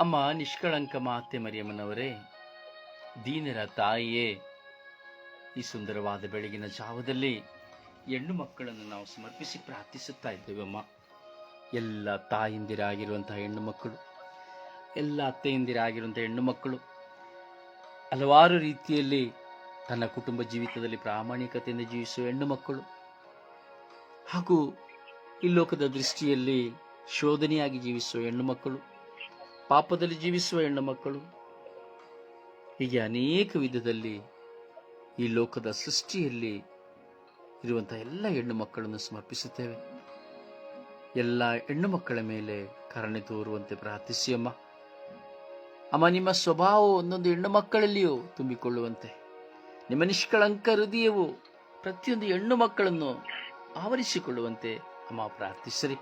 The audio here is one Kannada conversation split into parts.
ಅಮ್ಮ ನಿಷ್ಕಳಂಕ ಮಾತೆ ಮರಿಯಮ್ಮನವರೇ, ದೀನರ ತಾಯಿಯೇ, ಈ ಸುಂದರವಾದ ಬೆಳಗಿನ ಜಾವದಲ್ಲಿ ಹೆಣ್ಣು ಮಕ್ಕಳನ್ನು ನಾವು ಸಮರ್ಪಿಸಿ ಪ್ರಾರ್ಥಿಸುತ್ತಾ ಇದ್ದೇವೆ ಅಮ್ಮ. ಎಲ್ಲ ತಾಯಿಂದಿರಾಗಿರುವಂತಹ ಹೆಣ್ಣು ಮಕ್ಕಳು, ಎಲ್ಲ ಅತ್ತೆಯಂದಿರಾಗಿರುವಂಥ ಹೆಣ್ಣು ಮಕ್ಕಳು, ಹಲವಾರು ರೀತಿಯಲ್ಲಿ ತನ್ನ ಕುಟುಂಬ ಜೀವಿತದಲ್ಲಿ ಪ್ರಾಮಾಣಿಕತೆಯಿಂದ ಜೀವಿಸುವ ಹೆಣ್ಣು ಮಕ್ಕಳು. ಹಾಗೂ ಈ ಲೋಕದ ದೃಷ್ಟಿಯಲ್ಲಿ ಶೋಧನೆಯಾಗಿ ಜೀವಿಸುವ ಹೆಣ್ಣು ಮಕ್ಕಳು, ಪಾಪದಲ್ಲಿ ಜೀವಿಸುವ ಹೆಣ್ಣು ಮಕ್ಕಳು. ಹೀಗೆ ಅನೇಕ ವಿಧದಲ್ಲಿ ಈ ಲೋಕದ ಸೃಷ್ಟಿಯಲ್ಲಿ ಇರುವಂತಹ ಎಲ್ಲ ಹೆಣ್ಣು ಮಕ್ಕಳನ್ನು ಸಮರ್ಪಿಸುತ್ತೇವೆ. ಎಲ್ಲ ಹೆಣ್ಣು ಮಕ್ಕಳ ಮೇಲೆ ಕರುಣೆ ತೋರುವಂತೆ ಪ್ರಾರ್ಥಿಸಿ ಅಮ್ಮ ಅಮ್ಮ ನಿಮ್ಮ ಸ್ವಭಾವ ಒಂದೊಂದು ಹೆಣ್ಣು ಮಕ್ಕಳಲ್ಲಿಯೂ ತುಂಬಿಕೊಳ್ಳುವಂತೆ. ನಿಮ್ಮ ನಿಷ್ಕಳಂಕ ಹೃದಯವು ಪ್ರತಿಯೊಂದು ಹೆಣ್ಣು ಮಕ್ಕಳನ್ನು ಆವರಿಸಿಕೊಳ್ಳುವಂತೆ ಅಮ್ಮ ಪ್ರಾರ್ಥಿಸಿರಿ.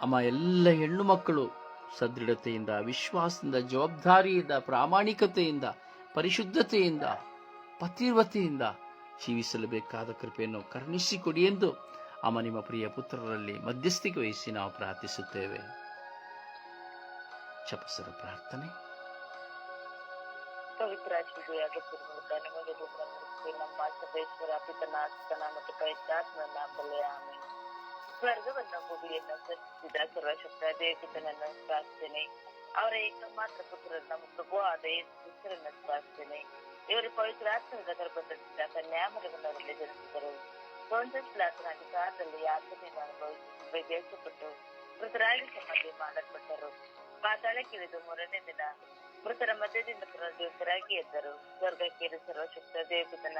ಅಮ್ಮ, ಎಲ್ಲ ಹೆಣ್ಣು ಮಕ್ಕಳು ಸದೃಢತೆಯಿಂದ, ವಿಶ್ವಾಸದಿಂದ, ಜವಾಬ್ದಾರಿಯಿಂದ, ಪ್ರಾಮಾಣಿಕತೆಯಿಂದ, ಪರಿಶುದ್ಧತೆಯಿಂದ ಪತಿರ್ವತೆಯಿಂದ ಜೀವಿಸಲು ಬೇಕಾದ ಕೃಪೆಯನ್ನು ಕರುಣಿಸಿಕೊಡಿ ಎಂದು ಅಮ್ಮ ನಿಮ್ಮ ಪ್ರಿಯ ಪುತ್ರರಲ್ಲಿ ಮಧ್ಯಸ್ಥಿಕೆ ವಹಿಸಿ ನಾವು ಪ್ರಾರ್ಥಿಸುತ್ತೇವೆ. ಚಪಸರ ಪ್ರಾರ್ಥನೆ. ಪವಿತ್ರ ಆಶೀರ್ವಾದ ನಿಮಗೆ ಧನ್ಯವಾದಗಳು. ನಮ್ಮ ಸದೇಶ್ವರ ಪಿತನ ಅಸ್ತನ ಮತ್ತು ಪವಿತ್ರಾತ್ಮನ ನಾಮದಲ್ಲಿ ಆಮೇಲೆ ಸ್ವರ್ಗವನ್ನು ಭೂಮಿಯನ್ನು ಸೃಷ್ಟಿಸಿದ ಸರ್ವಶಕ್ತ ದೇವಪಿತನನ್ನು ಪ್ರಾರ್ಥನೆ ಅವರ ಏಕಮಾತ್ರ ಪುತ್ರರು ನಮ್ಮ ಪ್ರಭು ಆದ ಯೇಸು ಕ್ರಿಸ್ತರನ್ನು ಪ್ರಾರ್ಥನೆ ಇವರು ಪವಿತ್ರಾತ್ಮದ ಗರ್ಭದಿಂದ ಕನ್ಯಾಮರವನ್ನು ಅವರಲ್ಲಿ ಜನಿಸಿದರು ಸೋಂದಸ್ಲಾತನಾಗಿ ಕಾಲದಲ್ಲಿ ಯಾತನೆಯನ್ನು ಅನುಭವಿಸಿ ಬೇಸಪಟ್ಟು ಮೃತರಾಗಿ ಸಮಾಧಿ ಮಾಡಲ್ಪಟ್ಟರು ಪಾತಾಳಕ್ಕಿಳಿದು ಮೂರನೇ ದಿನ ಮೃತರ ಮಧ್ಯದಿಂದ ಪುನರ್ಜೀವಿತರಾಗಿ ಎದ್ದರು. ಸ್ವರ್ಗಕ್ಕೇರಿ ಸರ್ವಶಕ್ತ ದೇವಪಿತನ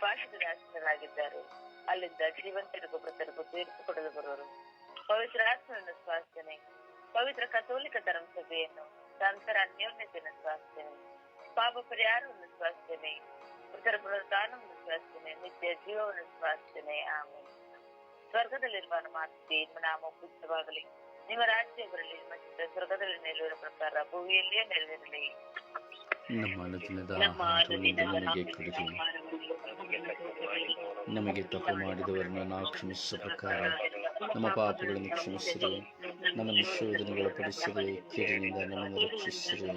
ಪಾಶದ ಆಶ್ರಯರಾಗಿದ್ದಾರೆ ಅಲ್ಲಿಂದ ಜೀವಂತರಿಗೂ ಮೃತರಿಗೂ ತೀರ್ಪು ಕೊಡಲು ಬರುವರು. ಪವಿತ್ರ ಆತ್ಮನ ಸ್ವಾಸ್ಥನೆ ಪವಿತ್ರ ಕಥೋಲಿಕ ಧರ್ಮಸಭೆಯನ್ನು ಸಂತರ ಅನ್ಯೋನ್ಯತೆಯನ್ನು ಸ್ವಾಸ್ಥನೆ ಪಾಪ ಪರಿಹಾರವನ್ನು ಸ್ವಾಸ್ಥನೆ ಮೃತರ ಪುನರುತ್ಥಾನವನ್ನು ಸ್ವಾಸ್ಥನೆ ನಿತ್ಯ ಜೀವವನ್ನು ಸ್ವಾಸ್ಥನೆ ಆಮೇಲೆ ಸ್ವರ್ಗದಲ್ಲಿರುವ ಆತ್ಮೆ ನಿಮ್ಮ ನಾಮ ಪೂಜಿತವಾಗಲಿ ನಿಮ್ಮ ರಾಜ್ಯ ಬರಲಿ ನಿಮ್ಮ ಚಿತ್ತ ಸ್ವರ್ಗದಲ್ಲಿ ನೆರವೇರ ಪ್ರಕಾರ ಭೂಮಿಯಲ್ಲಿಯೇ ನೆರವೇರಲಿ ನಮ್ಮ ಅನುದಿನದ ಆಹಾರವನ್ನು ನಮಗೆ ಕೊಡಿರಿ ನಮಗೆ ತಪ್ಪು ಮಾಡಿದವರನ್ನು ನಾವು ಕ್ಷಮಿಸುವ ಪ್ರಕಾರ ನಮ್ಮ ಪಾಪಗಳನ್ನು ಕ್ಷಮಿಸಿರಿ ನಮ್ಮನ್ನು ಶೋಧನೆಗೊಳಪಡಿಸಿರಿ ಕೇಳಿನಿಂದ ನಮ್ಮನ್ನು ರಕ್ಷಿಸಿರಿ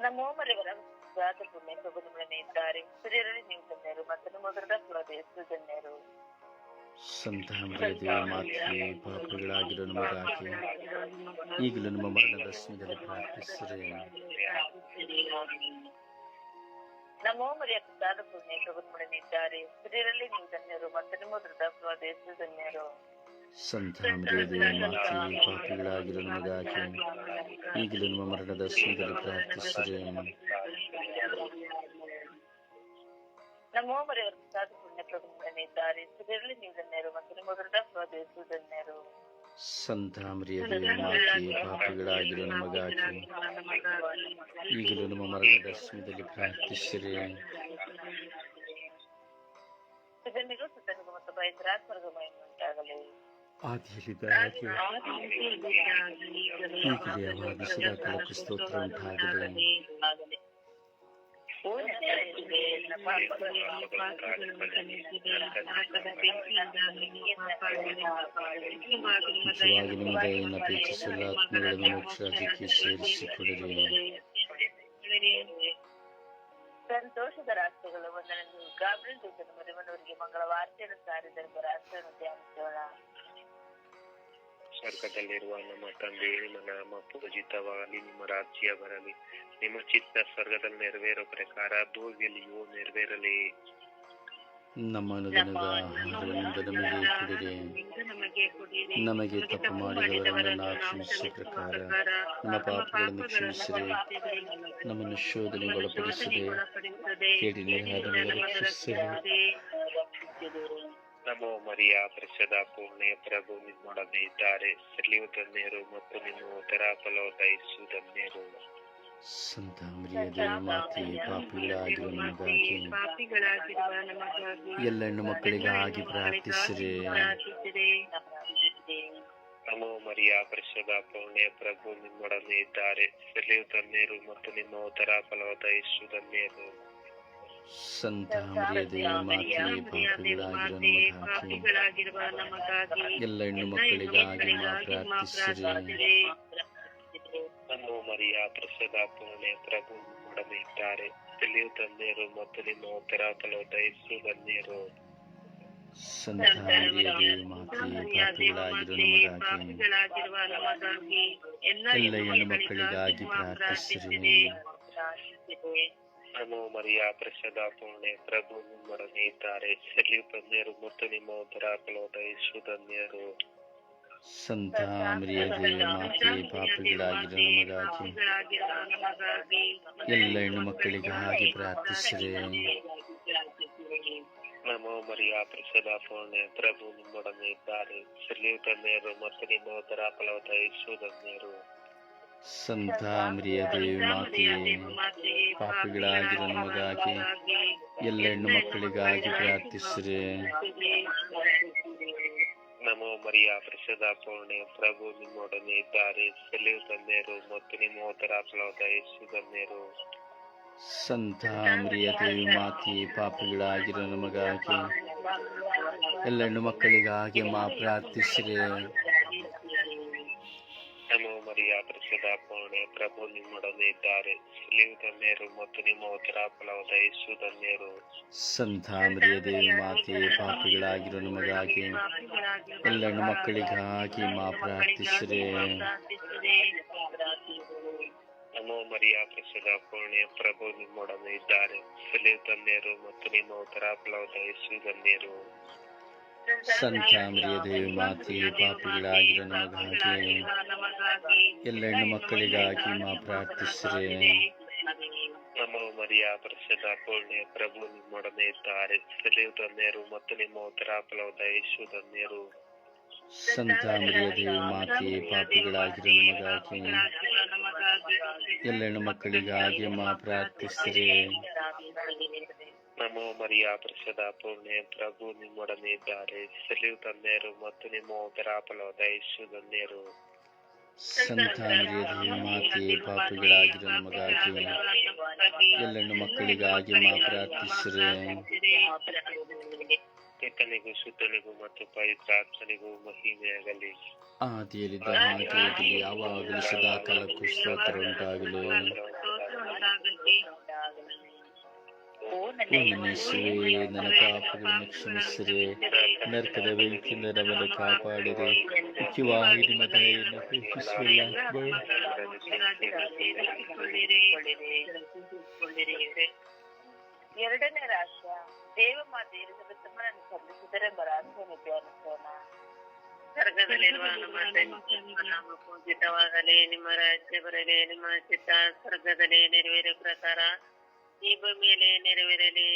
ನಮ್ಮ ಮರೆವರ ಜಾತ ಪುಣ್ಯ ಸೊಗದುಗಳನ್ನೇ ಇದ್ದಾರೆ ಹಿರಿಯರಲ್ಲಿ ನೀವು ಧನ್ಯರು ಮತ್ತು ನಿಮ್ಮ ಮೊದಲ ಫಲದ ಎಷ್ಟು ಧನ್ಯರು ಸಂತ ದೇವ ಮಾತೆಯೇ ಪಾಪಗಳಾಗಿರೋ ನಮಗಾಗಿ ಈಗಲೂ ನಮ್ಮ ಮರಣದ ಸಮಯದಲ್ಲಿ ಪ್ರಾರ್ಥಿಸಿರಿ. ನಮ್ಮ ಮರೆಯ ಜಾತ ಪುಣ್ಯ ಇದ್ದಾರೆ ಹಿರಿಯರಲ್ಲಿ ನೀವು ಧನ್ಯರು ಮತ್ತು ನಿಮ್ಮ ಮೊದಲ ಹೆಸರು ಧನ್ಯರು. ಸಂತ ದೇವ ಮಾತೆಯೇ ಪಾಪಗಳಾಗಿರೋ ನಮಗಾಗಿ ಈಗಲೂ ನಮ್ಮ ಮರಣದ ಸಮಯದಲ್ಲಿ ಪ್ರಾರ್ಥಿಸಿರಿ. ಪುಣ್ಯ ಸೊಗದುಗಳನ್ನೇ ಇದ್ದಾರೆ ಹಿರಿಯರಲ್ಲಿ ನೀವು ಧನ್ಯರು ಮತ್ತು ನಿಮ್ಮ ಮೊದಲ ಫಲದ ಎಷ್ಟು ಧನ್ಯರು ಸಂತ ದೇವ ಮಾತೆಯೇ ಪಾಪಗಳಾಗಿರೋ ನಮಗಾಗಿ ಈಗಲೂ ನಮ್ಮ ಮರಣದ ಸಮಯದಲ್ಲಿ ಪ್ರಾರ್ಥಿಸಿರಿ ಸುಧನಿಗೂ ಸುಧನಿಗೂ ಮತ್ತು ಪವಿತ್ರಾತ್ಮರಿಗೂ ಮಹಿಮೆ ಉಂಟಾಗಲಿ ಆದಿಯಲ್ಲಿದ್ದ ಹಾಗೆ ಈಗಲೇ ಯಾವಾಗ ಸದಾಕಾಲಕ್ಕೂ ಸ್ತೋತ್ರ ಉಂಟಾಗಲಿ ನಿಜವಾಗಿ ನಿಮ್ಮ ದಯೆಯನ್ನು ಅಪೇಕ್ಷಿಸಲು ಆತ್ಮಗಳನ್ನು ಮೋಕ್ಷರಾಜ್ಯಕ್ಕೆ ಸೇರಿಸಿಕೊಡಿರಿ ಸಂತೋಷದ ರಾಷ್ಟ್ರಗಳು ಒಂದರಂದು ಗಾಬ್ರಿಲ್ ದೂತನ ಮರಿಮನವರಿಗೆ ಮಂಗಳವಾರ್ತೆಯನ್ನು ಸಾರಿದ ರಾಷ್ಟ್ರವನ್ನು ಧ್ಯಾನಿಸೋಣ ಸ್ವರ್ಗದಲ್ಲಿರುವ ನಮ್ಮ ತಂದೆ ನಿಮ್ಮ ನಾಮ ಪೂಜಿತವಾಗಲಿ ನಿಮ್ಮ ರಾಜ್ಯ ಬರಲಿ ನಿಮ್ಮ ಚಿತ್ತ ಸ್ವರ್ಗದಲ್ಲಿ ನೆರವೇರೋ ಪ್ರಕಾರ ಭೂಮಿಯಲ್ಲಿಯೂ ನೆರವೇರಲಿ. ನಮ್ಮ ನಮಗೆ ನಮಗೆ ತಪ್ಪು ಮಾಡಿದವರನ್ನು ಪ್ರಕಾರ ನಮ್ಮ ಪಾಪಗಳನ್ನು ಕ್ಷಮಿಸಿದೆ ನಮ್ಮನ್ನು ಶೋಧನೆಗೊಳಪಡಿಸಿರಿ ಕೇಡಿನಿಂದ ನಮ್ಮನ್ನು ರಕ್ಷಿಸಿರಿ ನಮೋ ಮರಿಯ ಪ್ರಸದ ಪೂರ್ಣೆಯ ಪ್ರಭು ನಿಮ್ಮೊಡನೆ ಇದ್ದಾರೆ. ಸೆಲಿಯು ಧನ್ಯರು ಮತ್ತು ನಿಮ್ಮ ಉದರ ಫಲವಾದ ಯೇಸು ಧನ್ಯರು ಸಂತ ಮರಿಯ ದೇವ ಮಾತೆಯೇ ಪಾಪಿಗಳಾಗಿರುವ ನಮಗಾಗಿ ಎಲ್ಲ ಹೆಣ್ಣು ಮಕ್ಕಳಿಗಾಗಿ ಪ್ರಾರ್ಥಿಸಿರಿ. ನಮೋ ಮರಿಯ ಪ್ರಸದ ಪೂರ್ಣೆಯ ಪ್ರಭು ನಿಮ್ಮೊಡನೆ ಇದ್ದಾರೆ. ಸೆಲಿಯು ಧನ್ಯರು ಮತ್ತು ನಿಮ್ಮ ಉದರ ಫಲವಾದ ಯೇಸು ಧನ್ಯರು ಪಾಪಿಗಳಾಗಿರುವ ನಮಗಾಗಿ ಎಲ್ಲ ಹೆಣ್ಣು ಮಕ್ಕಳಿಗಾಗಿ ಮಾ ಪ್ರಾರ್ಥಿಸಿರಿ. ನಮ್ಮ ಮರಿಯ ಪ್ರಸಾದ ಪೂರ್ಣೆ ಪ್ರಭು ನಿಮ್ಮೊಡನೆ ಇದ್ದಾರೆ. ತಿಳಿಯು ತಂದೆಯರು ಮತ್ತು ನಿಮ್ಮ ಉತ್ತರ ಫಲವಾದ ಯೇಸು ಧನ್ಯರು ಸಂತ ಮರಿಯ ದೇವಿ ಮಾತೆಯೇ ಪಾಪಿಗಳಾಗಿರುವ ನಮಗಾಗಿ ಎಲ್ಲ ಹೆಣ್ಣು ಮಕ್ಕಳಿಗಾಗಿ ಪ್ರಾರ್ಥಿಸಿರಿ. ನಮ್ಮ ಮರಿಯ ಪ್ರಸಾದ ಪೂರ್ಣೆ ಪ್ರಭು ನಿಮ್ಮೊಡನೆ ಇದ್ದಾರೆ ತಂದೆಯರು ಮತ್ತು ನಿಮ್ಮ ಉತ್ತರ ಫಲವಾದ ಯೇಸು ಧನ್ಯರು ಸಂತ ಮರಿಯ ದೇವಿ ಮಾತೆಯೇ ಪಾಪಿಗಳಾಗಿರುವ ನಮಗಾಗಿ ಎಲ್ಲ ಹೆಣ್ಣು ಮಕ್ಕಳಿಗಾಗಿ ಪ್ರಾರ್ಥಿಸಿದೆ. ನಮೋ ಮರಿಯ ಪ್ರಸಾದ ಪೂರ್ಣೆ ಪ್ರಭು ನಿಮ್ಮೊಡನೆ ಇದ್ದಾರೆ. ತಂದೆಯರು ಮತ್ತು ನಿಮ್ಮ ಉತ್ತರ ಫಲವಾದ ಯೇಸು ಧನ್ಯರು ಸಂತ ಮರಿಯ ದೇವಿ ಮಾತೆಯೇ ಪಾಪಿಗಳಾಗಿ ನಮಗಾಗಿ ಎಲ್ಲ ಹೆಣ್ಣು ಮಕ್ಕಳಿಗಾಗಿ ಪ್ರಾರ್ಥಿಸಿರಿ ನಮೋ ಮರಿಯ ಪ್ರಸಾದ ಪೂರ್ಣೆ ಪ್ರಭು ನಿಮ್ಮೊಡನೆ ಇದ್ದಾರೆ. ಸೆಲೆಯು ತಂದೆಯರು ಮತ್ತು ನಿಮ್ಮ ಉತ್ತರ ಫಲವಾದ ಯೇಸು ತಂದೆಯರು. ಸಂತ ಮರಿಯ ದೇವಿ ಮಾತೆಯೇ ಪಾಪಿಗಳಾಗಿರೋ ನಮಗಾಗಿ ಎಲ್ಲ ಹೆಣ್ಣು ಮಕ್ಕಳಿಗಾಗಿ ಮಾ ಪ್ರಾರ್ಥಿಸಿರಿ ಸೆಲೆಯು ತಂದೆಯರು ಮತ್ತು ನಿಮ್ಮ ಉತ್ತರ ಫಲವಾದ ಯೇಸು ಧನ್ಯರು ಸಂತ ಮರಿಯ ದೇವಿ ಮಾತೆ ಪಾಪಿಗಳಾಗಿರೋ ನಮಗಾಗಿ ಎಲ್ಲ ಮಕ್ಕಳಿಗಾಗಿ ಮಾ ಪ್ರಾರ್ಥಿಸಿರಿ. ನಮೋ ಮರಿಯ ಪ್ರಸದ ಪೂರ್ಣೆ ಪ್ರಭು ನಿಮ್ಮೊಡನೆ ಇದ್ದಾರೆ. ಸೆಲೆಯು ತಂದೆಯರು ಮತ್ತು ನಿಮ್ಮ ಉತ್ತರ ಫಲವಾದ ಯೇಸು ಧನ್ಯರು ದೇವಿ ಮಾತೆ ಪಾಪಿಗಳಾಗಿರೋ ನಮಗಾಗಿ ಎಲ್ಲ ಹೆಣ್ಣು ಮಕ್ಕಳಿಗಾಗಿ ಮಾ ಪ್ರಾರ್ಥಿಸಿರಿ. ನಮೋ ಮರಿಯ ಪರಿಷದ ಪೂರ್ಣೆ ಪ್ರಭು ನಿಮ್ಮೊಡನೆ ಇದ್ದಾರೆ. ಸೆಲೆಯು ತಂದೆಯರು ಮತ್ತು ನಿಮ್ಮ ಉತ್ತರ ಫಲವಾದ ಯೇಸು ಧನ್ಯರು ಸಂತ ಮರಿಯ ದೇವಿ ಮಾತೆಯೇ ಪಾಪಿಗಳಾಗಿರುವ ನಮಗಾಗಿ. ಎಲ್ಲ ಹೆಣ್ಣು ಮಕ್ಕಳಿಗಾಗಿ ಮಾ ಪ್ರಾರ್ಥಿಸಿರಿ. ನಮೋ ಮರಿಯ ಪ್ರಸದ ಪೂರ್ಣೆ ಪ್ರಭು ನಿಮ್ಮೊಡನೆ ಇದ್ದಾರೆ. ಸೆಲೆಯು ತಂದೆಯರು ಮತ್ತು ನಿಮ್ಮ ಉತ್ತರ ಫಲವಾದ ಯೇಸು ಧನ್ಯರು ಸಂತ ಮಾತೆ ಪಾಪಿಗಳಾಗಿರೋ ನಮಗಾಗಿ ಎಲ್ಲ ಹೆಣ್ಣು ಮಕ್ಕಳಿಗಾಗಿ ಮಾ ಪ್ರಾರ್ಥಿಸಿರಿ. ಪಿತನಿಗೂ ಸುತ್ತನಿಗೂ ಮತ್ತು ಪವಿತ್ರಾತ್ಮನಿಗೂ ಮಹಿಮೆಯಾಗಲಿ. ಆದಿಯಲ್ಲಿದ್ದ ಇರಲಿ, ಯಾವಾಗಲೂ ಸದಾ ಕಾಲಕ್ಕೂ ಸ್ತೋತ್ರ ಉಂಟಾಗಲಿ. ಓ ನನ್ನ ಯೇಸುವೇ ನನ್ನ ಪಾಪಗಳನ್ನು ಕ್ಷಮಿಸಿರಿ ನರಕದ ಬೆಂಕಿಯಿಂದ ನಮ್ಮನ್ನು ಕಾಪಾಡಿರಿ ಮುಖ್ಯವಾಗಿ ನಿಮ್ಮ ದಯೆಯನ್ನು ಪ್ರೀತಿಸುವಲ್ಲ ಎರಡನೇ ರಾಷ್ಟ್ರ ದೇವಮಾತೆ ಎಲಿಜಬೆತ್ತಮ್ಮನನ್ನು ಸಲ್ಲಿಸಿದರೆಂಬ ರಾಷ್ಟ್ರವನ್ನು ಧ್ಯಾನಿಸೋಣ ಸ್ವರ್ಗದಲ್ಲಿರುವ ನಮ್ಮ ತಂದೆ ನಿಮ್ಮ ನಾಮ ಪೂಜಿತವಾಗಲಿ ನಿಮ್ಮ ರಾಜ್ಯ ಬರಲಿ ನಿಮ್ಮ ಚಿತ್ತ ಸ್ವರ್ಗದಲ್ಲಿ ನೆರವೇರೋ ಪ್ರಕಾರ ಈ ಭೂಮಿಯಲ್ಲಿ ನೆರವೇರಲಿ.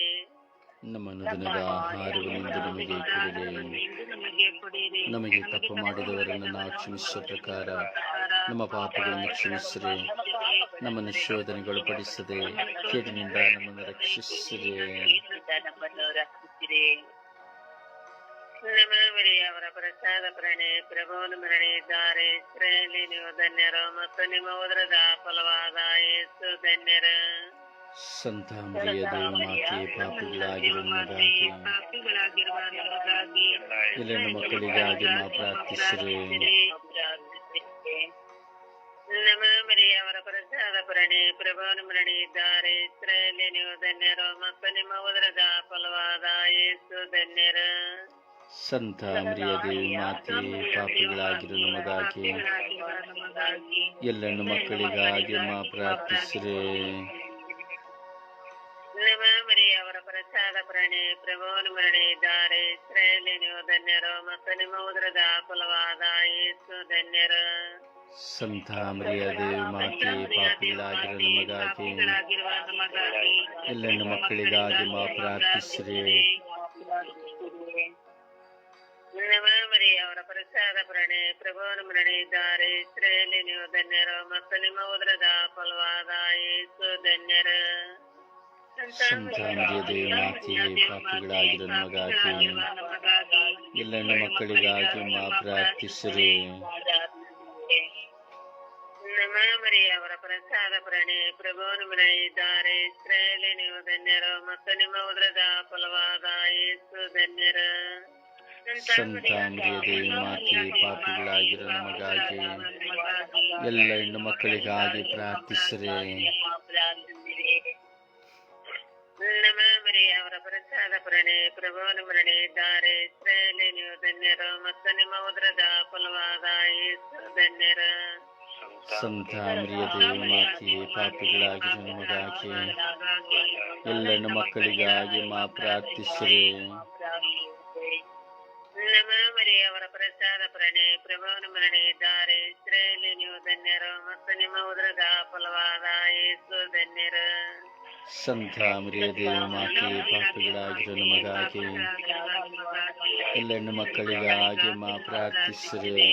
ನಮ್ಮ ದಿನದ ಆಹಾರವನ್ನು ನಮಗೆ ಕೊಡಿರಿ. ನಮಗೆ ತಪ್ಪು ಮಾಡಿದವರನ್ನು ಕ್ಷಮಿಸುವ ಪ್ರಕಾರ ನಮ್ಮ ಪಾಪಗಳನ್ನು ಕ್ಷಮಿಸಿರಿ. ನಮ್ಮನ್ನು ಶೋಧನೆಗೊಳಪಡಿಸದೆ ಕೇಡಿನಿಂದ ನಮ್ಮನ್ನು ರಕ್ಷಿಸಿರಿ. ಅವರ ಪ್ರಸಾದ ಪ್ರಣೆ ಪ್ರಭುವನ್ನು ಮರಣೆ ಇಸ್ರೇಲಿ ನೀವು ಧನ್ಯರು ಮತ್ತು ನಿಮ್ಮ ಉದರದ ಫಲವಾದ ಯೇಸು ಧನ್ಯರು. ಸಂತ ಮರಿಯ ದೇವ ಮಾತೆ ಪಾಪಿಗಳಾಗಿರುವ ನಮಗಾಗಿ ಪಾಪಿಗಳಾಗಿರುವ ನಮಗಾಗಿ ಎಲ್ಲ ಹೆಣ್ಣು ಮಕ್ಕಳಿಗಾಗಿ ಮಾ ಪ್ರಾರ್ಥಿಸಿರಿ. ನಮ್ಮ ಮರಿಯ ಪ್ರಸಾದ ಪ್ರಣೆ ಪ್ರಭುವನ್ನು ಮರಣೆ ಇದ್ದಾರೆ. ಇಸ್ರಾಯೇಲಿ ನೀವು ಧನ್ಯರು ಮತ್ತು ನಿಮ್ಮ ಉದರದ ಫಲವಾದ ಯೇಸು ಧನ್ಯರು. ಸಂತ ಮರಿಯ ದೇವಿ ಮಾತೆ ಪಾಪಿಗಳಾಗಿರು ನಮಗಾಗಿ ನಮಗಾಗಿ ಎಲ್ಲ ಹೆಣ್ಣು ಮಕ್ಕಳಿಗಾಗಿ ಮಾ ಪ್ರಾರ್ಥಿಸಿರಿ. ಪ್ರಣೆ ಪ್ರಭುವನ್ನು ಮರಣೆ ಇದ್ದಾರೆ ಇಸ್ರಾಯೇಲಿ ನೀವು ಧನ್ಯರು ಮತ್ತು ನಿಮ್ಮ ಉದರದ ಫಲವಾದ ಯೇಸು ಧನ್ಯರು ಸಂತ ಮರಿಯ ದೇವಿ ಮಾತೆ ಪಾಪಿಗಳಾಗಿರುವ ನಮಗಾಗಿ. ಎಲ್ಲ ಮಕ್ಕಳಿಗಾಗಿ ಮಾ ಪ್ರಾರ್ಥಿಸಿರಿ. ಮರಿಯ ಅವರ ಪ್ರಸಾದ ಪ್ರಣೆ ಪ್ರಭುವನ್ನು ಮರಣೆ ಇದ್ದಾರೆ ಇಸ್ರಾಯೇಲಿ ನೀವು ಧನ್ಯರು ಮತ್ತು ನಿಮ್ಮ ಉದರದ ಫಲವಾದ ಯೇಸು ಧನ್ಯರು. ಸಂತ ಮಾತೆಯೇ ಪಾಪಿಗಳಾಗಿರುವ ನಮಗಾಗಿ ಎಲ್ಲ ಮಕ್ಕಳಿಗಾಗಿ ಮಾ ಪ್ರಾರ್ಥಿಸಿರಿ. ಮರಿಯವರ ಪ್ರಸಾದ ಪ್ರಣಿ ಪ್ರಭು ನಿಮ್ಮನೆ ಇದ್ದಾರೆ. ಇಸ್ರೇಲಿ ನೀವು ಧನ್ಯರು ಮತ್ತು ನಿಮ್ಮ ಉದ್ರದ ಫಲವಾದ ಯೇಸು ಧನ್ಯರು. ಸಂತ ಮರಿಯದೇವಿ ಮಾತೆ ಪಾಪಿಗಳಾಗಿರೋ ನಮಗಾಗಿ ಎಲ್ಲ ಹೆಣ್ಣು ಮಕ್ಕಳಿಗಾಗಿ ಪ್ರಾರ್ಥಿಸಿರಿ. ನಮ ಮರಿಯವರ ಪ್ರಸಾದ ಪ್ರಣಿ ಪ್ರಭು ನಿಮ್ಮನೆ ಇದ್ದಾರೆ ಇಸ್ರೇಲಿ ನೀವು ಧನ್ಯರು ಮತ್ತು ನಿಮ್ಮ ಉದ್ರದ ಫಲವಾದ ಯೇಸು ಧನ್ಯರು ಸಂತ ಮರಿಯದೇವಿ ಮಾತೆ ಪಾಪಿಗಳಾಗಿರೋ ನಮಗಾಗಿ ಎಲ್ಲ ಹೆಣ್ಣು ಮಕ್ಕಳಿಗಾಗಿ ಮಾ ಪ್ರಾರ್ಥಿಸಿರಿ ನಮ ಮರಿಯವರ ಪ್ರಸಾದ ಪ್ರಣಿ ಪ್ರಭು ನಿಮ್ಮನೆ ಇದ್ದಾರೆ ಇಸ್ರೇಲಿ ನೀವು ಧನ್ಯರು ಮತ್ತು ನಿಮ್ಮ ಉದ್ರದ ಫಲವಾದ ಯೇಸು ಧನ್ಯರು ಸಂತ ಮರಿಯದೇವಿ ಮಾತೆ ಪಾಪಿಗಳಾಗಿರೋ ನಮಗಾಗಿ ಎಲ್ಲ ಹೆಣ್ಣು ಮಕ್ಕಳಿಗಾಗಿ ಮಾ ಪ್ರಾರ್ಥಿಸಿರಿ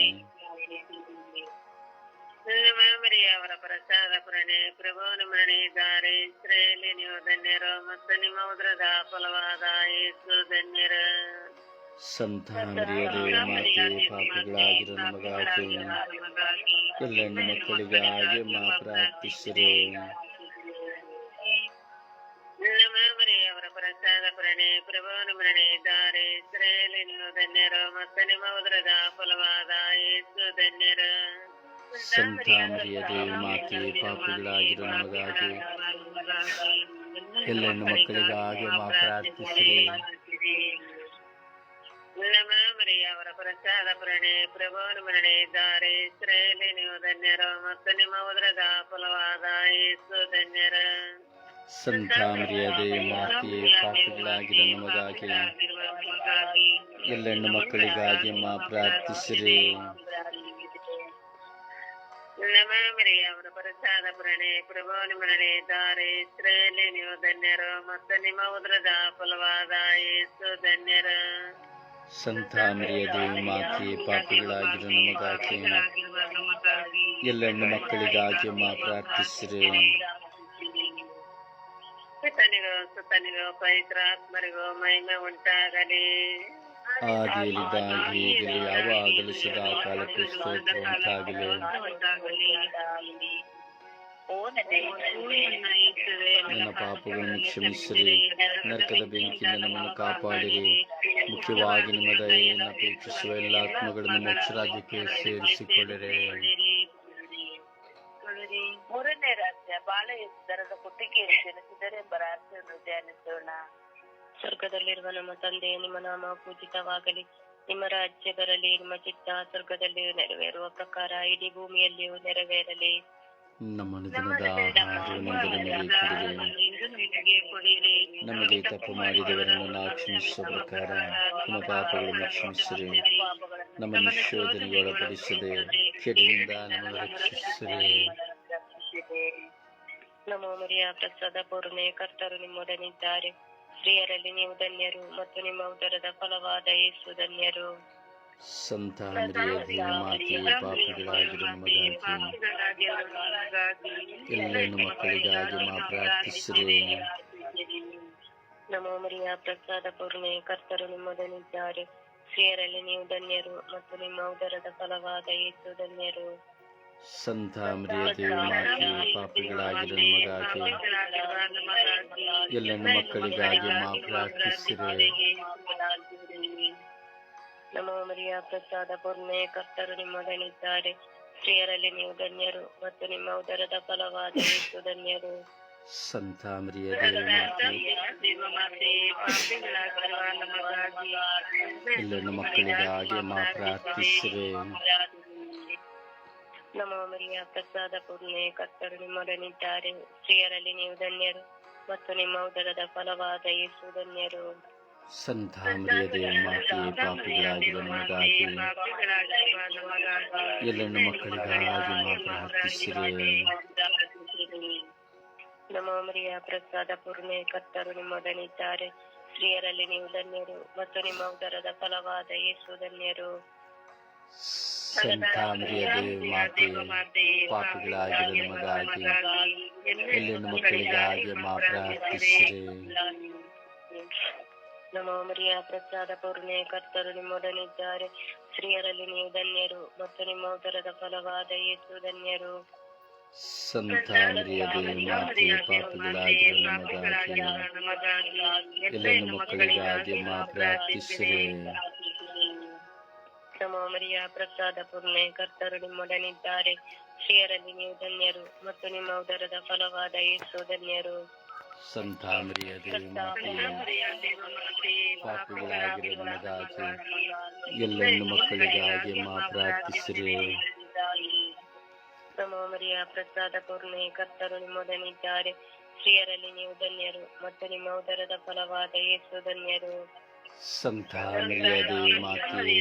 ನಮ್ಮ ಮರಿಯವರ ಪ್ರಸಾದ ಪ್ರಣಿ ಪ್ರಭು ನಿಮ್ಮನೆ ಇದ್ದಾರೆ ಇಸ್ರೇಲಿ ನೀವು ಧನ್ಯರು ಮತ್ತು ನಿಮ್ಮ ಉದ್ರದ ಫಲವಾದ ಯೇಸು ಧನ್ಯರು ಸಂತ ಮರಿಯದೇವಿ ಮಾತೆ ಪಾಪಿಗಳಾಗಿರೋ ನಮಗಾಗಿ ಎಲ್ಲ ಹೆಣ್ಣು ಮಕ್ಕಳಿಗಾಗಿ ಮಾ ಪ್ರಾರ್ಥಿಸಿರಿ ನಮ್ಮ ಅವರ ಪ್ರಸಾದ ಪ್ರಣಿ ಪ್ರಭು ನಿಮ್ಮನೆ ಇದ್ದಾರೆ. ಇಸ್ರೇಲಿ ನೀವು ಧನ್ಯರು ಮತ್ತೆ ನಿಮ್ಮ ಉದ್ರದ ಫಲವಾದ ಯೇಸು ಧನ್ಯರು. ಸಂತ ಮರಿಯದೇವಿ ಮಾತೆ ಪಾಪಿಗಳಾಗಿರೋ ನಮಗಾಗಿ. ಎಲ್ಲ ಹೆಣ್ಣು ಮಕ್ಕಳಿಗಾಗಿ ಮಾ ಪ್ರಾರ್ಥಿಸಿರಿ. ನಮ ಮರಿಯ ಅವರ ಪ್ರಸಾದ ಪ್ರಣಿ ಪ್ರಭು ನಿಮ್ಮನೆ ಇದ್ದಾರೆ. ಇಸ್ರೇಲಿ ನೀವು ಧನ್ಯರು ಮತ್ತು ನಿಮ್ಮ ಉದ್ರದ ಫಲವಾದ ಯೇಸು ಧನ್ಯರು. ಸಂತ ಮರಿಯದೇವಿ ಮಾತೆಯೇ ಪಾಪಿಗಳಾಗಿರೋ ನಮಗಾಗಿ. ಎಲ್ಲ ಹೆಣ್ಣು ಮಕ್ಕಳಿಗಾಗಿ ಮಾ ಪ್ರಾರ್ಥಿಸಿರಿ. ನಮ್ಮ ಮರಿಯವರ ಪ್ರಸಾದ ಪ್ರಣಿ ಪ್ರಭೋ ನಿಮ್ಮನೆ ಇದ್ದಾರೆ ಇಸ್ರೇಲಿ ನೀವು ಧನ್ಯರು ಮತ್ತು ನಿಮ್ಮ ಉದ್ರದ ಫಲವಾದ ಯೇಸು ಧನ್ಯರು. ಸಂತ ಮರಿಯದೇವಿ ಮಾತೆ ಪಾಪಿಗಳಾಗಿರೋ ನಮಗಾಗಿ. ಎಲ್ಲ ಹೆಣ್ಣು ಮಕ್ಕಳಿಗಾಗಿ ಮಾ ಪ್ರಾರ್ಥಿಸಿರಿ. ಸುತನಿಗೋ ಸುತನಿಗೋ ಪವಿತ್ರಾತ್ಮರಿಗೋ ಮಹಿಮೆ ಉಂಟಾಗಲಿ. ಈಗಲೇ ಯಾವಾಗಲೂ ಸದಾ ಕಾಲಕ್ಕೂ ಸ್ತೋತ್ರ ಉಂಟಾಗಲಿ. ನನ್ನ ಪಾಪಗಳನ್ನು ಕ್ಷಮಿಸಿರಿ. ನರಕದ ಬೆಂಕಿಯಿಂದ ನಮ್ಮನ್ನು ಕಾಪಾಡಿರಿ. ಮುಖ್ಯವಾಗಿ ನಿಮ್ಮ ದಯೆಯನ್ನು ಅಪೇಕ್ಷಿಸುವ ಎಲ್ಲ ಆತ್ಮಗಳನ್ನು ಮೋಕ್ಷ ರಾಜ್ಯಕ್ಕೆ ಸೇರಿಸಿಕೊಳ್ಳಿರಿ ಮೂರನೇ ರಾಜ್ಯ ಬಾಳ ದರದ ಕುಟ್ಟಿಗೆಯಲ್ಲಿ ಜನಿಸಿದರೆಂಬ ರಾಜ್ಯವನ್ನು ಧ್ಯಾನಿಸೋಣ. ಸ್ವರ್ಗದಲ್ಲಿರುವ ನಮ್ಮ ತಂದೆ ನಿಮ್ಮ ನಾಮ ಪೂಜಿತವಾಗಲಿ. ನಿಮ್ಮ ರಾಜ್ಯ ಬರಲಿ ನಿಮ್ಮ ಚಿತ್ತ ಸ್ವರ್ಗದಲ್ಲಿ ನೆರವೇರುವ ಪ್ರಕಾರ ಇಡೀ ಭೂಮಿಯಲ್ಲಿಯೂ ನೆರವೇರಲಿ. ನಮ್ಮ ನಮಗೆ ನಮಗೆ ತಪ್ಪು ಮಾಡಿದವರನ್ನು ನಾವು ಕ್ಷಮಿಸುವ ಪ್ರಕಾರ ನಮ್ಮ ಪಾಪಗಳನ್ನು ಕ್ಷಮಿಸಿರಿ. ನಮ್ಮನ್ನು ಶೋಧನೆಗೆ ಒಳಪಡಿಸದೆ ಕೆಡಿಯಿಂದ ನಮ್ಮನ್ನು ರಕ್ಷಿಸಿರಿ. ನಮೋ ಮರಿಯ ಪ್ರಸಾದ ಪೂರ್ಣೆ ಕರ್ತರು ನಿಮ್ಮೊಡನಿದ್ದಾರೆ. ಸ್ತ್ರೀಯರಲ್ಲಿ ನೀವು ಧನ್ಯರು ಮತ್ತು ನಿಮ್ಮ ಉದರದ ಫಲವಾದ ಯೇಸು ಧನ್ಯರು. ಸಂತ ಮರಿಯ ಮಾತೆ ಪಾಪಿಗಳಾಗಿರೋ ನಮಗಾಗಿ ಎಲ್ಲ ಹೆಣ್ಣು ಮಕ್ಕಳಿಗಾಗಿ ಮಾ ಪ್ರಾರ್ಥಿಸಿರಿ. ನಮೋ ಮರಿಯ ಪ್ರಸಾದ ಪೂರ್ಣೆ ಕರ್ತರು ನಿಮ್ಮೊಡನಿದ್ದಾರೆ. ಸ್ತ್ರೀಯರಲ್ಲಿ ನೀವು ಧನ್ಯರು ಮತ್ತು ನಿಮ್ಮ ಉದರದ ಫಲವಾದ ಯೇಸು ಧನ್ಯರು. ಸಂತ ಮರಿಯ ಮಾತೆ ಪಾಪಿಗಳಾಗಿರೋ ನಮಗಾಗಿ ಎಲ್ಲ ಮಕ್ಕಳಿಗಾಗಿ ಮಾ ಪ್ರಾರ್ಥಿಸಿರೆ. ನಮ್ಮ ಮರಿಯ ಪ್ರಸಾದ ಪೂರ್ಣೆ ಕರ್ತರು ನಿಮ್ಮೊಡನಿದ್ದಾರೆ ಸ್ತ್ರೀಯರಲ್ಲಿ ನೀವು ಧನ್ಯರು ಮತ್ತು ನಿಮ್ಮ ಉದರದ ಫಲವಾದ ಯೇಸು ಧನ್ಯರು. ಸಂತ ಮರಿಯ ಎಲ್ಲ ಮಕ್ಕಳಿಗಾಗಿ ಮಾ ಪ್ರಾರ್ಥಿಸಿರಿ. ನಮೋ ಮರಿಯ ಪ್ರಸಾದ ಪೂರ್ಣೆ ಕರ್ತರು ನಿಮ್ಮೊಡನಿದ್ದಾರೆ ಸ್ತ್ರೀಯರಲ್ಲಿ ನೀವು ಧನ್ಯರು ಮತ್ತು ನಿಮ್ಮ ಉದರದ ಫಲವಾದ ಯೇಸು ಧನ್ಯರು. ಸಂತ ನಮಗಾಗಿ. ಮಕ್ಕಳಿಗಾಗಿ ಪ್ರಾರ್ಥಿಸಿರಿ ನಮೋ ಮರಿಯ ಪ್ರಸಾದ ಪೂರ್ಣೆ ಕರ್ತರು ನಿಮ್ಮೊಡನಿದ್ದಾರೆ ಸ್ತ್ರೀಯರಲ್ಲಿ ನೀವು ಧನ್ಯರು ಮತ್ತು ನಿಮ್ಮ ಉದರದ ಫಲವಾದ ಯೇಸು ಧನ್ಯರು. ಸಂತ ಮರಿಯ ಮಾತೆ ಪಾಪಿಗಳಾಗಿರೋ ನಮಗಾಗಿ ಎಲ್ಲ ಹೆಣ್ಣು ಮಕ್ಕಳಿಗಾಗಿ ಮಾ ಪ್ರಾರ್ಥಿಸಿರಿ ನಮೋ ಮರಿಯ ಪ್ರಸಾದ ಪೂರ್ಣೆ ಕರ್ತರು ನಿಮ್ಮೊಡನಿದ್ದಾರೆ ಸ್ತ್ರೀಯರಲ್ಲಿ ನೀವು ಧನ್ಯರು ಮತ್ತು ನಿಮ್ಮ ಉದರದ ಫಲವಾದ ಯೇಸು ಧನ್ಯರು ಸಂತ ಮರಿಯದೆ ಮಾತೆ ಪಾಪಿಗಳಾಗಿರುವ ನಮಗಾಗಿ ಎಲ್ಲ ಮಕ್ಕಳಿಗಾಗಿ ಮಾ ಪ್ರಾರ್ಥಿಸಿರಿ ನಮೋ ಮರಿಯ ಪ್ರಸಾದ ಪೂರ್ಣೆ ಕರ್ತರು ನಿಮ್ಮೊಡನಿದ್ದಾರೆ. ಸ್ತ್ರೀಯರಲ್ಲಿ ನೀವು ಧನ್ಯರು ಮತ್ತು ನಿಮ್ಮ ಉದರದ ಫಲವಾದ ಯೇಸು ಧನ್ಯರು. ಸಂತ ಮರಿಯ ಪಾಪಿಗಳಾಗಿರುವ ಎಲ್ಲ ಮಕ್ಕಳಿಗಾಗಿ ಮಾ ಪ್ರಾರ್ಥಿಸಿರಿ ನಮೋ ಮರಿಯ ಪ್ರಸಾದ ಪೂರ್ಣೆ ಕರ್ತರು ನಿಮ್ಮೊಡನಿದ್ದಾರೆ. ಸ್ತ್ರೀಯರಲ್ಲಿ ನೀವು ಧನ್ಯರು ಮತ್ತು ನಿಮ್ಮ ಉದರದ ಫಲವಾದ ಯೇಸು ಧನ್ಯರು. ಸಂತ ಮರಿಯದೆ ಮಾತೆ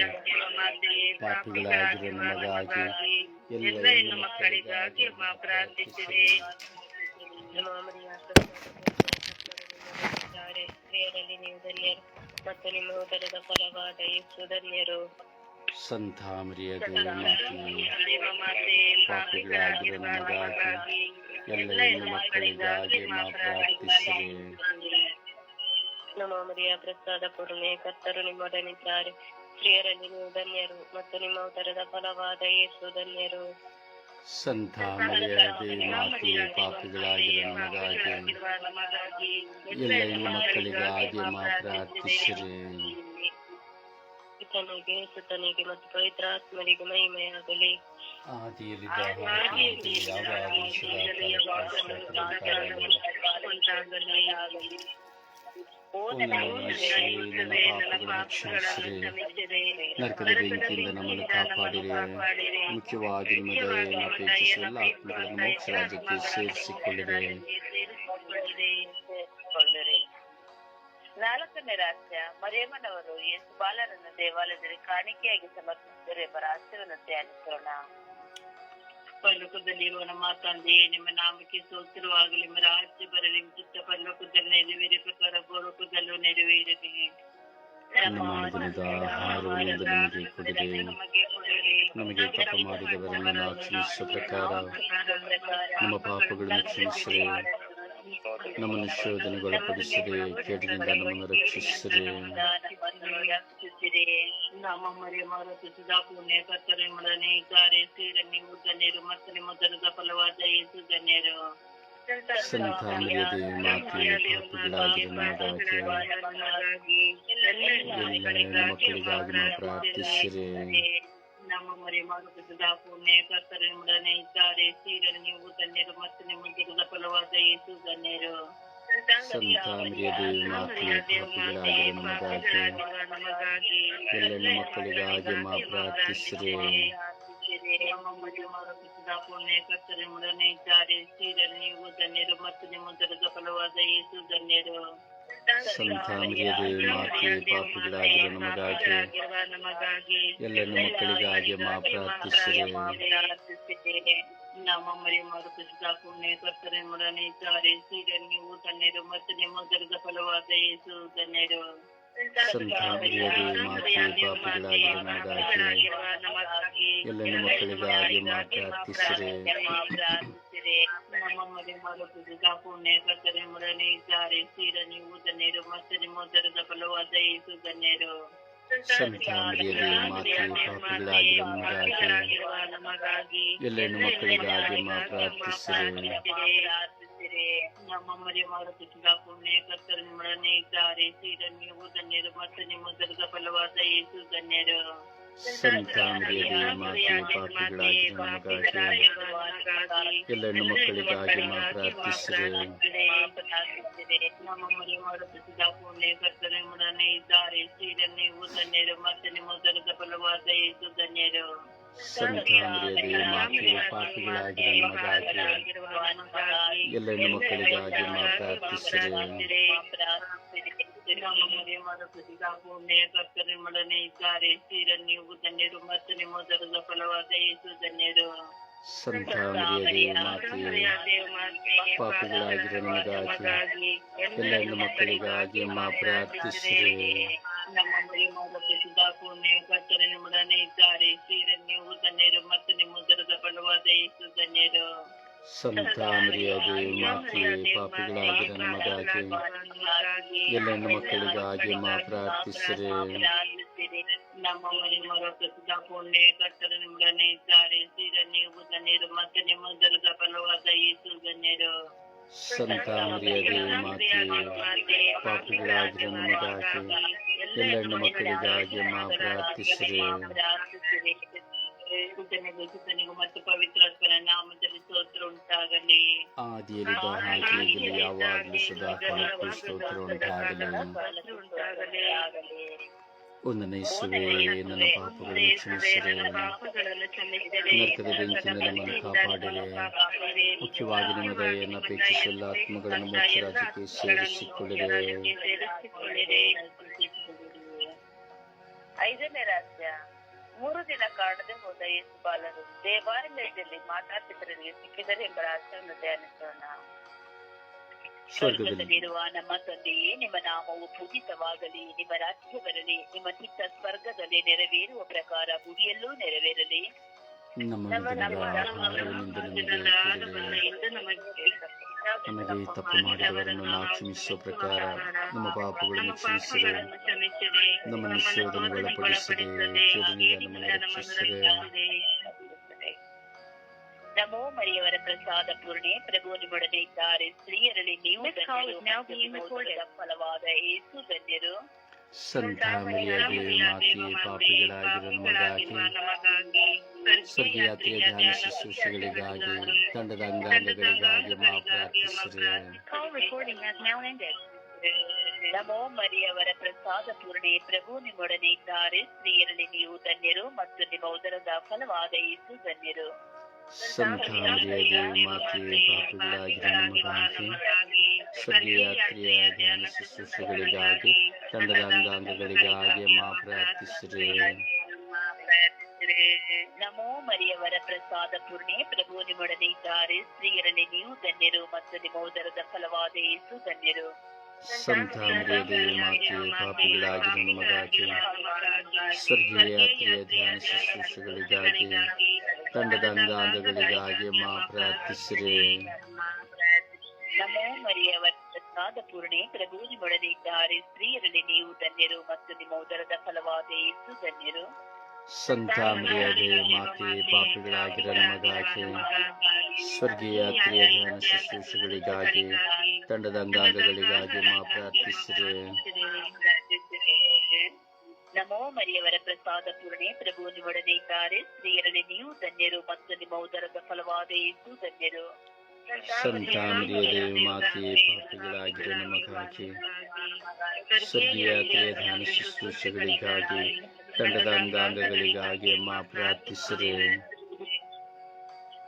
ಪಾಪಿಗಳಾಗಿರುವ ನಮಗಾಗಿ ಎಲ್ಲ ಮಕ್ಕಳಿಗಾಗಿ ಮಾ ಪ್ರಾರ್ಥಿಸಿರಿ. ನಮೋ ಮರಿಯ ಪ್ರಸಾದ ಸ್ತ್ರೀಯರಲ್ಲಿ ನೀವು ಧನ್ಯರು ಮತ್ತು ನಿಮ್ಮ ಉದರದ ಫಲವಾದ ಯೇಸು ಧನ್ಯರು ಸಂತ ಮರಿಯದೆ ಮಾತೆ ಪಾಪಿಗಳಾಗಿರುವ ನಮಗಾಗಿ ಎಲ್ಲ ಮಕ್ಕಳಿಗಾಗಿ ಮಾ ನಮೋ ಮರಿಯ ಪ್ರಸಾದ ಪೂರ್ಣೆ ಕರ್ತರು ನಿಮ್ಮೊಡನಿದ್ದಾರೆ ಸ್ತ್ರೀಯರಲ್ಲಿ ನೀವು ಧನ್ಯರು ಮತ್ತು ನಿಮ್ಮ ಉದರದ ಫಲವಾದ ಯೇಸು ಧನ್ಯರು ಸಂತ ಮರಿಯದೆ ಮಾತೆ ಪಾಪಿಗಳಾಗಿರುವ ನಮಗಾಗಿ ಎಲ್ಲ ಮಕ್ಕಳಿಗಾಗಿ ಮಾತ್ರ ಪ್ರಾರ್ಥಿಸಿರಿ ಪಿತನಿಗೆ ಸುತನಿಗೆ ಮತ್ತು ಪವಿತ್ರಾತ್ಮರಿಗೆ ಮಹಿಮೆಯಾಗಲಿ ಆದಿಯಲ್ಲಿದ್ದ ಯಾವ ಯಾವಾಗಲೂ ಸದಾ ಓ ಓ ನನ್ನ ಯೇಸುವೇ, ನನ್ನ ಪಾಪಗಳನ್ನು ಕ್ಷಮಿಸಿರಿ ನರಕದ ಬೆಂಕಿಯಿಂದ ನಮ್ಮನ್ನು ಕಾಪಾಡಿರಿ ಮುಖ್ಯವಾಗಿ ನಿಮ್ಮ ದಯೆಯನ್ನು ಅಪೇಕ್ಷಿಸಿ ಎಲ್ಲ ಆತ್ಮಗಳನ್ನು ಮೋಕ್ಷ ರಾಜ್ಯಕ್ಕೆ ಸೇರಿಸಿಕೊಳ್ಳಿರಿ ಕೊಳ್ಳಿರಿ ನಾಲ್ಕನೇ ರಹಸ್ಯ ಮರಿಯಮ್ಮನವರು ಯೇಸು ಬಾಲರನ್ನು ದೇವಾಲಯದಲ್ಲಿ ಕಾಣಿಕೆಯಾಗಿ ಸಮರ್ಪಿಸಿದರೆ ಎಂಬ ರಹಸ್ಯವನ್ನು ಧ್ಯಾನಿಸೋಣ ಪರಲೋಕದಲ್ಲಿರುವ ನಮ್ಮ ತಂದೆಯೇ ನಿಮ್ಮ ನಾಮಕ್ಕೆ ಸ್ತೋತ್ರವಾಗಲಿ. ನಿಮ್ಮ ರಾಜ್ಯ ಬರಲಿ ಚಿತ್ತ ಪರಲೋಕದಲ್ಲಿ ನೆರವೇರಿ ಪ್ರಕಾರ ಗೋಲೋಕದಲ್ಲೂ ನೆರವೇರಲಿ ನಮಗೆ ಪಾಪ ಮಾಡಿದವರನ್ನು ಕ್ಷಮಿಸುವ ಪ್ರಕಾರ ನಮ್ಮ ಪಾಪಗಳನ್ನು ಕ್ಷಮಿಸಿರಿ. ನಮ್ಮನ್ನು ಶೋಧನೆಗೊಳಪಡಿಸಿರಿ ಕೇಟಿನಿಂದ ನಮ್ಮನ್ನು ರಕ್ಷಿಸಿರಿ. ನಮ್ಮ ಮರಿಯ ಮಾರುತಿಸಿದ ಪುಣ್ಯ ಕರ್ತರೆ ಮಡನೆ ಇದ್ದಾರೆ ಸೀರ ನೀವು ಧನ್ಯರು ಮತ್ತು ನಿಮ್ಮ ದರದ ಫಲವಾದ ಯೇಸು ಧನ್ಯರು ಸಂತ ಮರ್ಯಾದೆ ಮಾತೆ ಪಾಪಿಗಳಾಗಿರುವ ನಮಗಾಗಿ ಎಲ್ಲ ಮಕ್ಕಳಿಗಾಗಿ ನಾವು ಪ್ರಾರ್ಥಿಸಿರಿ. ನಮ್ಮ ಮರಿ ಮಾರುಕಟ್ಟದ ಪುಣ್ಯ ಕರ್ತರೆ ಮಡನೆ ಇದ್ದಾರೆ ಸೀರ ನೀವು ಧನ್ಯರು ಮತ್ತು ನಿಮ್ಮ ದರದ ಫಲವಾದ ಯೇಸು ಧನ್ಯರು ಸಂತ ಮರ್ಯಾದೆ ಮಾತೆ ಪಾಪಿಗಳಾಗಿರುವ ನಮಗಾಗಿ ಎಲ್ಲ ಮಕ್ಕಳಿಗಾಗಿ ಮಾ ಪ್ರಾರ್ಥಿಸಿರಿ ನಮ್ಮ ಮರಿ ಮಾರುಕಟ್ಟದ ಪುಣ್ಯ ಕರ್ತರೆ ಮಡನೆ ಇದ್ದಾರೆ ಸೀರ ನೀವು ಧನ್ಯರು ಮತ್ತು ನಿಮ್ಮ ದರದ ಫಲವಾದ ಯೇಸು ಧನ್ಯರು ಸಂತ ಮರ್ಯಾದೆ ಮಾತೆ ಪಾಪಿಗಳಾಗಿರುವ ನಮಗಾಗಿ ಎಲ್ಲ ಮಕ್ಕಳಿಗಾಗಿ ಮಾ ಪ್ರಾರ್ಥಿಸಿರಿ ನಮ್ಮ ಮರಿ ಮಾರುಕಟ್ಟದ ಪುಣ್ಯ ಕರ್ತರೆ ಮಡನೆ ಇದ್ದಾರೆ ಸೀರ ನೀವು ಧನ್ಯರು ಮತ್ತು ನಿಮ್ಮ ದರದ ಫಲವಾದ ಯೇಸು ಧನ್ಯರು ಸಂತ ಮರ್ಯಾದೆ ಮಾತೆ ಪಾಪಿಗಳಾಗಿರುವ ನಮಗಾಗಿ ಎಲ್ಲ ಮಕ್ಕಳಿಗಾಗಿ ಮಾ ಪ್ರಾರ್ಥಿಸಿರಿ ನಮ್ಮ ಮರಿ ಮಾರುಕಟ್ಟದ ಪುಣ್ಯ ಕರ್ತರೆ ಮಡನೆ ಇದ್ದಾರೆ ಸೀರ ನೀವು ಧನ್ಯರು ಮತ್ತೆ ನಿಮ್ಮ ದರದ ಫಲವಾದ ಏಸು ಧನ್ಯರು ನಮಗಾಗಿ ನಮ್ಮ ಮರಿ ಸೀರ ನೀವು ಧನ್ಯರು ಮತ್ತು ನಿಮ್ಮ ದರದ ಫಲವಾದ ಯೇಸು ಧನ್ಯರು. ಸಂತ ಮರ್ಯಾದೆ ಮಾತೆ ಪಾಪಿಗಳಾಗಿರುವ ನಮಗಾಗಿ ಎಲ್ಲ ಮಕ್ಕಳಿಗಾಗಿ ಮಾ ಪ್ರಾರ್ಥಿಸಿರಿ ನಮ್ಮ ಮರಿ ಮಾರುಕಟ್ಟದ ಪುಣ್ಯ ಕರ್ತರೆ ಮಡನೆ ಇದ್ದಾರೆ ಸೀರ ನೀವು ಧನ್ಯರು ಮತ್ತು ನಿಮ್ಮ ದರದ ಫಲವಾದ ಯೇಸು ಧನ್ಯರು ಸಂತ ಮರ್ಯಾದೆ ಮಾತೆ ಪಾಪಿಗಳಾಗಿರುವ ನಮಗಾಗಿ ಎಲ್ಲ ಮಕ್ಕಳಿಗಾಗಿ ಮಾ ಮಾರುಕಟ್ಟದ ಪುಣ್ಯ ಕರ್ತರೆ ಮಡನೆ ಇದ್ದಾರೆ. ಸೀರ ನೀವು ಧನ್ಯರು ಮತ್ತು ನಿಮ್ಮ ದರದ ಫಲವಾದ ಯೇಸು ಧನ್ಯರು ಪಾಪಿಗಳಾಗಿರುವ ನಮಗಾಗಿ ಎಲ್ಲ ಮಕ್ಕಳಿಗಾಗಿ ಮಾ ಪ್ರಾರ್ಥಿಸಿರಿ. ನಮ್ಮ ಮರಿ ಮಾರುಕಟ್ಟದ ಪುಣ್ಯ ಕರ್ತರೆ ಮಡನೆ ಇದ್ದಾರೆ. ಸೀರ ನೀವು ಧನ್ಯರು ಮತ್ತು ನಿಮ್ಮ ದರದ ಫಲವಾದ ಯೇಸು ಧನ್ಯರು ಸಂತ ಮರಿಯಾದೆ, ಮಾತೆ, ಪಾಪಿಗಳಾಗಿರ ನಮಗಾಗಿ, ಎಲ್ಲ ಮಕ್ಕಳಿಗಾಗಿ ಮಾ ಪ್ರಾರ್ಥಿಸಿರಿ. ನಮ್ಮವರಿಗೆ ಮರ ಪ್ರಸಿದ್ಧ ಪುಣ್ಯ ಕರ್ತರ ನಿಮ್ಮೊಡನೆ ಇದ್ದಾರೆ ನಿಮ್ಮ ಸಂತ ಮರಿಯದೇ, ಮಾತೆ, ಪಾಪಿಗಳಾಗಿರ ನಮಗಾಗಿ ಎಲ್ಲ ಮಕ್ಕಳಿಗಾಗಿ ಮಾ ಪ್ರಾರ್ಥಿಸಿರಿ. ಸುತನಿಗೂ ಸುತನಿಗೂ ಮತ್ತು ಪವಿತ್ರಾತ್ಮನ ನಾಮದಲ್ಲಿ ಸ್ತೋತ್ರ ಉಂಟಾಗಲಿ. ಆದಿಯಲ್ಲಿದ್ದ ಹಾಗೆ ಯಾವಾಗಲೂ ಸದಾ ಕಾಲಕ್ಕೂ ಸ್ತೋತ್ರ ಉಂಟಾಗಲಿ. ಒಂದನೇ ಇಸುವೆ ನನ್ನ ಪಾಪಗಳನ್ನು ಕ್ಷಮಿಸಿರಿ. ನರಕದ ಬೆಂಕಿಯಿಂದ ನಮ್ಮನ್ನು ಕಾಪಾಡಿರಿ. ಮುಖ್ಯವಾಗಿ ನಿಮ್ಮ ದಯೆಯನ್ನು ಅಪೇಕ್ಷಿಸಲ್ಲ ಆತ್ಮಗಳನ್ನು ಮೋಕ್ಷ ರಾಜ್ಯಕ್ಕೆ ಐದನೇ ರಹಸ್ಯ ಮೂರು ದಿನ ಕಾಣದೆ ಹೋದ ಯೇಸು ಬಾಲರು ದೇವಾಲಯದಲ್ಲಿ ಮಾತಾಪಿತರಿಗೆ ಸಿಕ್ಕಿದರೆ ಎಂಬ ರಾಷ್ಟ್ರವನ್ನು ಧ್ಯಾನಿಸೋಣ. ಸ್ವರ್ಗದಲ್ಲಿ. ಸ್ವರ್ಗದಲ್ಲಿರುವ ನಮ್ಮ ತಂದೆಯೇ ನಿಮ್ಮ ನಾಮವು ಪೂಜಿತವಾಗಲಿ. ನಿಮ್ಮ ರಾಜ್ಯ ಬರಲಿ. ನಿಮ್ಮ ಚಿತ್ತ ಸ್ವರ್ಗದಲ್ಲಿ ನೆರವೇರುವ ಪ್ರಕಾರ ಗುಡಿಯಲ್ಲೂ ನೆರವೇರಲಿ. ನಮ್ಮ ನಮಗೆ ಕೊಡಿರಿ. ನಮಗೆ ತಪ್ಪು ಮಾಡಿದವರನ್ನು ನಾವು ಕ್ಷಮಿಸುವ ಪ್ರಕಾರ ನಮ್ಮ ಪಾಪಗಳನ್ನು ಕ್ಷಮಿಸಿರಿ ಕ್ಷಮಿಸಿರಿ ನಮ್ಮ ನಿಶ್ಚಯವನ್ನು ಒಳಪಡಿಸಿರಿ ಕೇಡಿನಿಂದ ನಮ್ಮನ್ನು ರಕ್ಷಿಸಿರಿ ನಮೋ ಮರಿಯವರ ಪ್ರಸಾದ ಪೂರ್ಣೆ ಪ್ರಭು ನಿಮ್ಮೊಡನೆ ಇದ್ದಾರೆ ಸ್ತ್ರೀಯರಲ್ಲಿ ನೀವು ಧನ್ಯರು ಮತ್ತು ನಿಮ್ಮ ಉದರದ ಫಲವಾದ ಏಸು ಧನ್ಯರು ಸಂತ ಮರಿಯಾದೆ ಮಾತೆ ಪಾಪಿಗಳಾಗಿರೋ ನಮಗಾಗಿ ಸ್ವರ್ಗಯಾತ್ರೆಯ ಧ್ಯಾನ ಶುಶ್ರೂಷೆಗಳಿಗಾಗಿ ತಂಡದ ಅಂಗಾಂಗಗಳಿಗಾಗಿ ಮಾ ಪ್ರಾರ್ಥಿಸಿರಿ. ನಮೋ ಮರಿಯವರ ಪ್ರಸಾದ ಪೂರ್ಣೆ ಪ್ರಭು ನಿಮ್ಮೊಡನೆ ಇದ್ದಾರೆ. ಸ್ತ್ರೀಯರಲ್ಲಿ ನೀವು ಧನ್ಯರು ಮತ್ತು ನಿಮ್ಮ ಉದರದ ಫಲವಾದ ಏಸು ಧನ್ಯರು. ಸಂತ ಮರಿಯಾದೆ ಮಾತೆ ಪಾಪಿಗಳಾಗಿರೋ ನಮಗಾಗಿ ಸ್ವರ್ಗಯಾತ್ರೆಯ ಧ್ಯಾನ ಶುಶ್ರೂಷೆಗಳಿಗಾಗಿ ತಂಡದ ಅಂಗಾಂಗಗಳಿಗಾಗಿ ಮಾ ಪ್ರಾರ್ಥಿಸಿರಿ ನಮೋ ಮರಿಯವರ ಪ್ರಸಾದ ಪೂರ್ಣೆ ಪ್ರಭು ನಿಮ್ಮೊಡನೆ ಇದ್ದಾರೆ ಸ್ತ್ರೀಯರಲ್ಲಿ ನೀವು ಧನ್ಯರು ಮತ್ತು ನಿಮ್ಮ ಉದರದ ಫಲವಾದ ಏಸು ಧನ್ಯರು ಸಂತ ಮರಿಯಾದೆ ಮಾತೆ ಪಾಪಿಗಳಾಗಿರೋ ನಮಗಾಗಿ ಸ್ವರ್ಗಯಾತ್ರೆಯ ಧ್ಯಾನ ಶುಶ್ರೂಷೆಗಳಿಗಾಗಿ ತಂಡದ ಅಂಗಾಂಗಗಳಿಗಾಗಿ ಮಾ ಪ್ರಾರ್ಥಿಸಿರಿ. ನಮೋ ಮರಿಯವರ ಪ್ರಸಾದ ಪೂರ್ಣೆ ಪ್ರಭು ನಿಮ್ಮೊಡನೆ ಇದ್ದಾರೆ ಸ್ತ್ರೀಯರಲ್ಲಿ ನೀವು ಧನ್ಯರು ಮತ್ತು ನಿಮ್ಮ ಉದರದ ಫಲವಾದ ಏಸು ಧನ್ಯರು. ಸಂತ ಮರಿಯಾದೆ ಮಾತೆ ಪಾಪಿಗಳಾಗಿರ ನಮಗಾಗಿ ಸ್ವರ್ಗೀಯ ಧ್ಯಾನ ಶುಶ್ರೂಷೆಗಳಿಗಾಗಿ ತಂಡದ ಅಂಗಾಂಗಗಳಿಗಾಗಿ ಮಾ ಪ್ರಾರ್ಥಿಸಿರಿ. ನಮೋ ಮರಿಯವರ ಪ್ರಸಾದ ಪೂರ್ಣೆ. ಪ್ರಭು ನಿಮ್ಮೊಡನೆ ಇದ್ದಾರೆ. ಸ್ತ್ರೀಯರಲ್ಲಿ ನೀವು ಧನ್ಯರು ಮತ್ತು ನಿಮ್ಮ ಉದರದ ಫಲವಾದ ಏಸು ಧನ್ಯರು. ಸಂತ ಮರಿಯದೆ ಮಾತೆ ಪಾಪಿಗಳಾಗಿರೋ ನಮಗಾಗಿ ಸ್ವರ್ಗಯಾತ್ರೆಯ ಧ್ಯಾನ ಶುಶ್ರೂಷೆಗಳಿಗಾಗಿ ತಂಡದ ಅಂಗಾಂಗಗಳಿಗಾಗಿ ಮಾ ಪ್ರಾರ್ಥಿಸಿರಿ.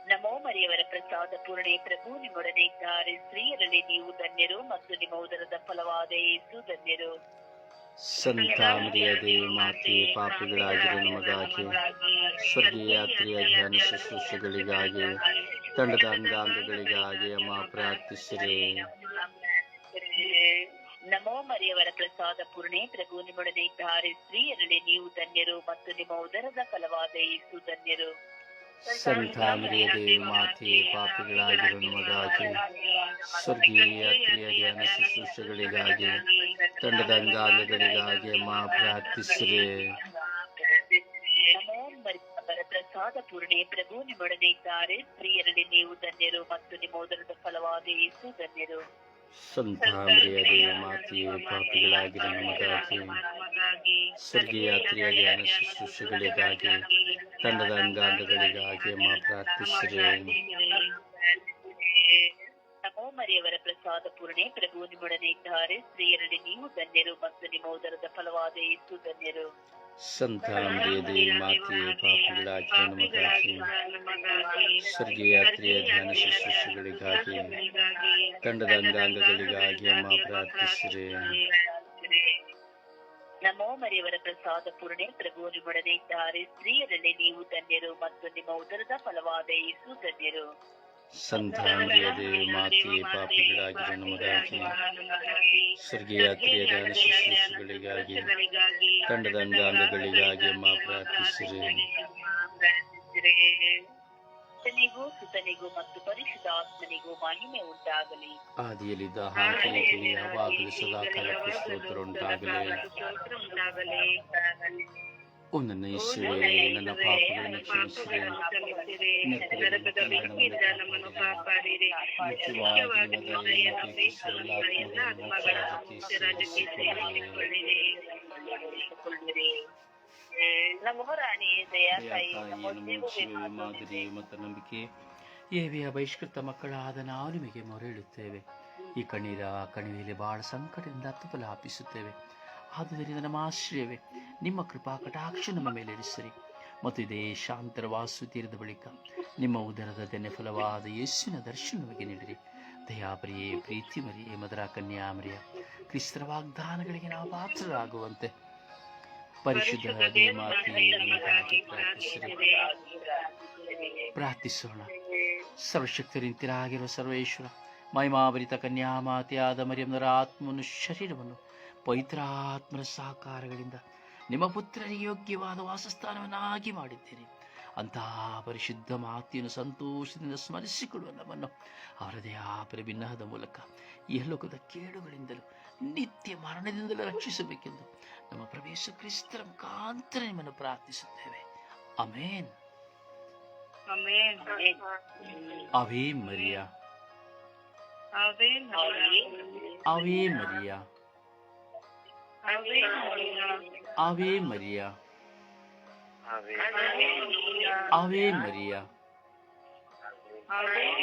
ನಮೋ ಮರಿಯವರ ಪ್ರಸಾದ ಪೂರ್ಣೆ. ಪ್ರಭು ನಿಮ್ಮೊಡನೆ ಇದ್ದಾರೆ. ಸ್ತ್ರೀಯರಲ್ಲಿ ನೀವು ಧನ್ಯರು ಮತ್ತು ನಿಮ್ಮ ಉದರದ ಫಲವಾದ ಏಸು ಧನ್ಯರು. ಸಂತ ದೇವಿ ಮಾತೆ, ಪಾಪಿಗಳಾಗಿರೋ ನಮಗಾಗಿ ಸ್ವರ್ಗಯಾತ್ರೆಯ ಧ್ಯಾನ ಶುಶ್ರೂಷೆಗಳಿಗಾಗಿ, ತಂಡದ ಅಂಗಾಂಗಗಳಿಗಾಗಿ ಅಮ್ಮ ಪ್ರಾರ್ಥಿಸಿರಿ. ನಮೋ ಮರಿಯವರ ಪ್ರಸಾದ ಪೂರ್ಣೆ, ಪ್ರಭು ನಿಮ್ಮೊಡನೆ ಇದ್ದಾರೆ. ಸ್ತ್ರೀಯರಲ್ಲಿ ನೀವು ಧನ್ಯರು ಮತ್ತು ನಿಮ್ಮ ಉದರದ ಫಲವಾದ ಏಸು ಧನ್ಯರು. ಸಂತ ದೇವಿ ಮಾತೆ, ಪಾಪಿಗಳಾಗಿರುವ ನಮಗಾಗಿ ಸ್ವರ್ಗೀಯಾತ್ರೆಯ ಧ್ಯಾನ ಶುಶ್ರೂಷೆಗಳಿಗಾಗಿ, ತಂಡದ ಅಂಗಾಂಗಗಳಿಗಾಗಿ ಮಾ ಪ್ರಾರ್ಥಿಸಿರಿ. ಪ್ರಸಾದ ಪೂರ್ಣೆ ಪ್ರಭು ನಿಮ್ಮೊಡನೆ ಇದ್ದಾರೆ. ಸ್ತ್ರೀಯರಲ್ಲಿ ನೀವು ಧನ್ಯರು ಮತ್ತು ನಿಮ್ಮ ಉದರದ ಫಲವಾದ ಯೇಸು ಧನ್ಯರು. ಸಂತ ಮರಿಯದೆ ಮಾತೆ ಪಾಪಿಗಳಾಗಿರೋ ನಮಗಾಗಿ ಸ್ವರ್ಗೀಯಾತ್ರೆಯ ಧ್ಯಾನ ಶುಶ್ರೂಷೆಗಳಿಗಾಗಿ ತಂಡದ ಅಂಗಾಂಗಗಳಿಗಾಗಿ ಮಾ ಪ್ರಾರ್ಥಿಸಿರಿ ನಮೋ ಮರೆಯವರ ಪ್ರಸಾದ ಪೂರ್ಣೆ. ಪ್ರಭು ನಿಮ್ಮೊಡನೆ ಇದ್ದಾರೆ. ಸ್ತ್ರೀಯರಲ್ಲಿ ನೀವು ಧನ್ಯರು ಮತ್ತು ನಿಮ್ಮ ಉದರದ ಫಲವಾದ ಏಸು ಧನ್ಯರು. ಸಂತ ಮರಿಯದೆ ಮಾತೆ ಪಾಪಿಗಳಾಗಿರೋ ನಮಗಾಗಿ ಸ್ವರ್ಗೀಯಾತ್ರೆಯ ಧ್ಯಾನ ಶುಶ್ರೂಷೆಗಳಿಗಾಗಿ ತಂಡದ ಅಂಗಾಂಗಗಳಿಗಾಗಿ ಅಮ್ಮ ಪ್ರಾರ್ಥಿಸಿರಿ. ನಮೋ ಮರಿಯವರ ಪ್ರಸಾದ ಪೂರ್ಣೆ. ಪ್ರಭು ನಿಮ್ಮೊಡನೆ ಇದ್ದಾರೆ. ಸ್ತ್ರೀಯರಲ್ಲಿ ನೀವು ಧನ್ಯರು ಮತ್ತು ನಿಮ್ಮ ಉದರದ ಫಲವಾದ ಏಸು ಧನ್ಯರು. ಸಂತ ಮರಿಯದೆ ಮಾತೆ ಪಾಪಿಗಳಾಗಿರೋ ನಮಗಾಗಿ ಸ್ವರ್ಗೀಯಾತ್ರೆಯ ಧ್ಯಾನ ಶುಶ್ರೂಷೆಗಳಿಗಾಗಿ ತಂಡದ ಅಂಗಾಂಗಗಳಿಗಾಗಿ ಮಾ ಪ್ರಾರ್ಥಿಸಿರಿ ಸುತನಿಗೂ ಸುತನಿಗೂ ಮತ್ತು ಪರಿಶುದ್ಧ ಆತ್ಮನಿಗೂ ಮಹಿಮೆ ಉಂಟಾಗಲಿ ಆದಿಯಲ್ಲಿದ್ದ ಹಾಗೆ ಈಗಲೂ ಯಾವಾಗಲೂ ಸದಾ ಕಾಲಕ್ಕೂ ಸ್ತೋತ್ರ ಉಂಟಾಗಲಿ ಓ ನನ್ನ ಪಾಪಗಳನ್ನು ಕ್ಷಮಿಸಿದೆ ನರಕದ ನಮ್ಮನ್ನು ಕಾಪಾಡಿರಿ ಮುಖ್ಯವಾಗಿ ಎಲ್ಲ ಆತ್ಮಗಳ ಸೇರಿಸಿಕೊಳ್ಳಿರಿ ಮಾದರಿ ಮತ್ತು ನಂಬಿಕೆ ಏವಿಯ ಬಹಿಷ್ಕೃತ ಮಕ್ಕಳಾದ ನಾವು ನಿಮಗೆ ಮೊರೆಯಿಡುತ್ತೇವೆ ಈ ಕಣ್ಣೀರ ಕಣಿವೆಯಲ್ಲಿ ಬಹಳ ಸಂಕಟದಿಂದ ತುಪಲಾಪಿಸುತ್ತೇವೆ ಆದುದರಿಂದ ನಮ್ಮ ಆಶ್ರಯವೇ ನಿಮ್ಮ ಕೃಪಾ ಕಟಾಕ್ಷ ನಮ್ಮ ಮೇಲೆ ಇರಿಸಿರಿ. ಮತ್ತು ಇದೇ ಶಾಂತರ ವಾಸು ತೀರದ ಬಳಿಕ ನಿಮ್ಮ ಉದರದ ತೆನೆ ಫಲವಾದ ಯೇಸುವಿನ ದರ್ಶನ ನಮಗೆ ನೀಡಿರಿ. ದಯಾಪ್ರಿಯೇ ಪ್ರೀತಿ ಮರಿಯೇ, ಮದರ ಕನ್ಯಾಮರಿಯ ಕ್ರಿಸ್ತರ ವಾಗ್ದಾನಗಳಿಗೆ ನಾವು ಪಾತ್ರರಾಗುವಂತೆ. ಪರಿಶುದ್ಧ ಪ್ರಾರ್ಥಿಸೋಣ. ಸರ್ವಶಕ್ತಿ ನಿಂತಿರಾಗಿರುವ ಸರ್ವೇಶ್ವರ, ಮಹಿಮಾಭರಿತ ಕನ್ಯಾಮಾತೆಯಾದ ಮರಿಯಮ್ಮನರ ಆತ್ಮವನ್ನು, ಶರೀರವನ್ನು ಪವಿತ್ರಾತ್ಮರ ಸಹಕಾರಗಳಿಂದ ನಿಮ್ಮ ಪುತ್ರನಿಗೆ ಯೋಗ್ಯವಾದ ವಾಸಸ್ಥಾನವನ್ನಾಗಿ ಮಾಡಿದ್ದೀರಿ. ಅಂತಹ ಪರಿಶುದ್ಧ ಮಾತಿಯನ್ನು ಸಂತೋಷದಿಂದ ಸ್ಮರಿಸಿಕೊಳ್ಳುವ ನಮ್ಮನ್ನು ಅವರದೇ ಭಿನ್ನದ ಮೂಲಕ ಈ ಲೋಕದ ಕೇಡುಗಳಿಂದಲೂ ನಿತ್ಯ ಮರಣದಿಂದಲೂ ರಕ್ಷಿಸಬೇಕೆಂದು ನಮ್ಮ ಪ್ರವೇಶ ಕ್ರಿಸ್ತರ ಮುಖಾಂತರ ನಿಮ್ಮನ್ನು ಪ್ರಾರ್ಥಿಸುತ್ತೇವೆ. Amen. Ave Maria. Ave Maria. Amen. Ave Maria Ave Ave Maria amen.